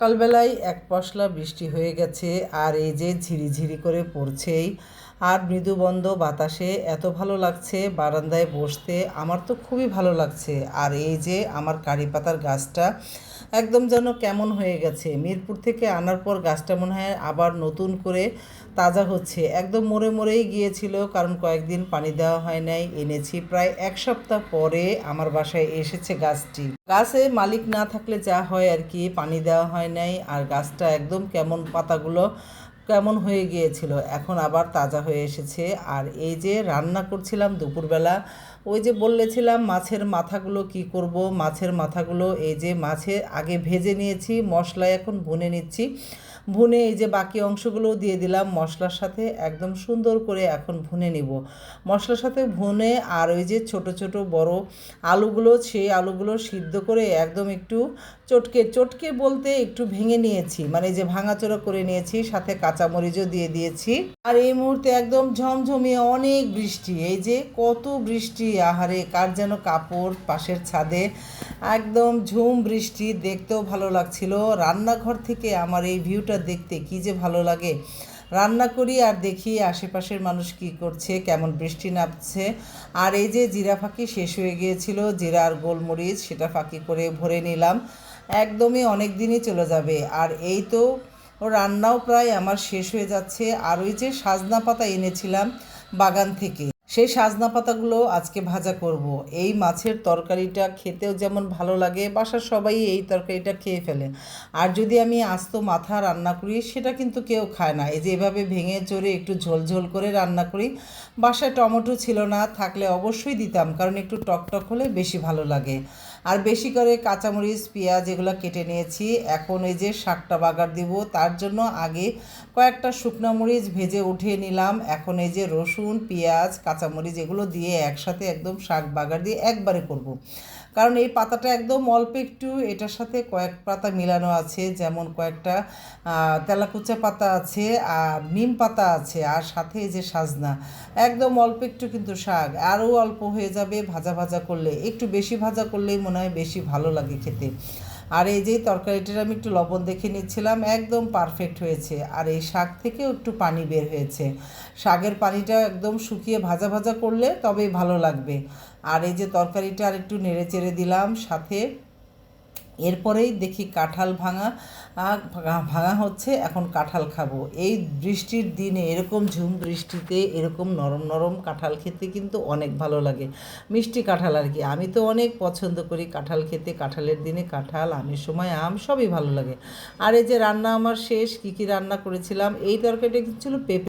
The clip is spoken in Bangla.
সকালবেলায় এক পশলা বৃষ্টি হয়ে গেছে আর এই যে ঝিরিঝিরি করে পড়ছেই আর মৃদুবন্ধ বাতাসে এত ভালো লাগছে, বারান্দায় বসতে আমার তো খুবই ভালো লাগছে। আর এই যে আমার কারি পাতার গাছটা একদম যেন কেমন হয়ে গেছে। মিরপুর থেকে আনার পর গাছটা মনে হয় আবার নতুন করে তাজা হচ্ছে। একদম মরে মরেই গিয়েছিল, কারণ কয়েকদিন পানি দেওয়া হয় নাই। এনেছি প্রায় এক সপ্তাহ পরে আমার বাসায় এসেছে গাছটি। গাছে মালিক না থাকলে যা হয় আর কি, পানি দেওয়া হয় নাই। আর গাছটা একদম কেমন পাতাগুলো কেমন হয়ে গিয়েছিল? এখন আবার তাজা হয়ে এসেছে। আর এই যে রান্না করছিলাম দুপুরবেলা, ওই যে বলেছিলাম মাছের মাথাগুলো কি করব? মাছের মাথাগুলো এই যে মাছে আগে ভেজে নিয়েছি মশলায় এখন ভুনে নিচ্ছি। ভুনে এই যে বাকি অংশগুলো দিয়ে দিলাম, মশলার সাথে একদম সুন্দর করে এখন ভুনে নিব। মশলার সাথে ভুনে আর ওই যে ছোট ছোট বড় আলুগুলো, সেই আলুগুলো সিদ্ধ করে একদম একটু চটকে চটকে বলতে একটু ভেঙে নিয়েছি। মানে যে ভাঙাচোরা করে নিয়েছি, সাথে কাঁচামরিচও দিয়ে দিয়েছি। আর এই মুহূর্তে একদম ঝমঝমিয়ে অনেক বৃষ্টি। এই যে কত বৃষ্টি, আহারে, কার যেন কাপড় পাশের ছাদে। একদম ঝুম বৃষ্টি, দেখতেও ভালো লাগছিল। রান্নাঘর থেকে আমার এই ভিউটা দেখতে কি যে ভালো লাগে। রান্না করি আর দেখি আশেপাশের মানুষ কি করছে, কেমন বৃষ্টি নামছে। আর এই যে জিরা ফাঁকি শেষ হয়ে গিয়েছিল, জিরা আর গোলমরিচ সেটা ফাঁকি করে ভরে নিলাম। একদমই অনেক দিনই চলে যাবে। আর এই তো রান্নাও প্রায় আমার শেষ হয়ে যাচ্ছে। আর ওই যে সাজনা পাতা এনেছিলাম বাগান থেকে। সেই সাজনা পাতাগুলো আজকে ভাজা করব। এই মাছের তরকারিটা খেতেও যেমন ভালো লাগে, বাসার সবাই এই তরকারিটা খেয়ে ফেলে। আর যদি আমি আস্ত মাথা রান্না করি, সেটা কিন্তু কেউ খায় না। এই যে এভাবে ভেঙে চড়ে একটু ঝোল ঝোল করে রান্না করি, বাসায় টমেটো ছিল না, থাকলে অবশ্যই দিতাম, কারণ একটু টকটক হলে বেশি ভালো লাগে। আর বেশি করে কাঁচামরিচ, পেঁয়াজ এগুলো কেটে নিয়েছি। এখন এই যে শাকটা বাগার দিব, তার জন্য আগে কয়েকটা শুকনো মরিচ ভেজে উঠিয়ে নিলাম। এখন এই যে রসুন, পেঁয়াজ কাঁচামরিচ এগুলো দিয়ে একসাথে একদম শাক বাগার দিয়ে একবারে করব। কারণ এই পাতাটা একদম অল্প একটু, এটার সাথে কয়েক পাতা মিলানো আছে, যেমন কয়েকটা তেলাকুচা পাতা আছে আর নিম পাতা আছে, আর সাথে যে সাজনা। একদম অল্প একটু কিন্তু শাক, আরও অল্প হয়ে যাবে ভাজা ভাজা করলে। একটু বেশি ভাজা করলেই মনে হয় বেশি ভালো লাগে খেতে। আর এই যে তরকারিটার আমি একটু লবণ দেখে নিচ্ছিলাম, একদম পারফেক্ট হয়েছে। আর এই শাক থেকেও একটু পানি বের হয়েছে। শাকের পানিটা একদম শুকিয়ে ভাজা ভাজা করলে তবেই ভালো লাগবে। আর এই যে তরকারিটা আর একটু নেড়ে চেড়ে দিলাম, সাথে এরপরেই দেখি কাঁঠাল ভাঙা ভাঙা হচ্ছে, এখন কাঁঠাল খাব। এই বৃষ্টির দিনে এরকম ঝুম বৃষ্টিতে এরকম নরম নরম কাঁঠাল খেতে কিন্তু অনেক ভালো লাগে। মিষ্টি কাঁঠাল আর কি। আমি তো অনেক পছন্দ করি কাঁঠাল খেতে। কাঁঠালের দিনে কাঁঠাল, আমের সময় আম, সবই ভালো লাগে। আর এই যে রান্না আমার শেষ, কী কী রান্না করেছিলাম, এই তরকারিটা ছিল পেঁপে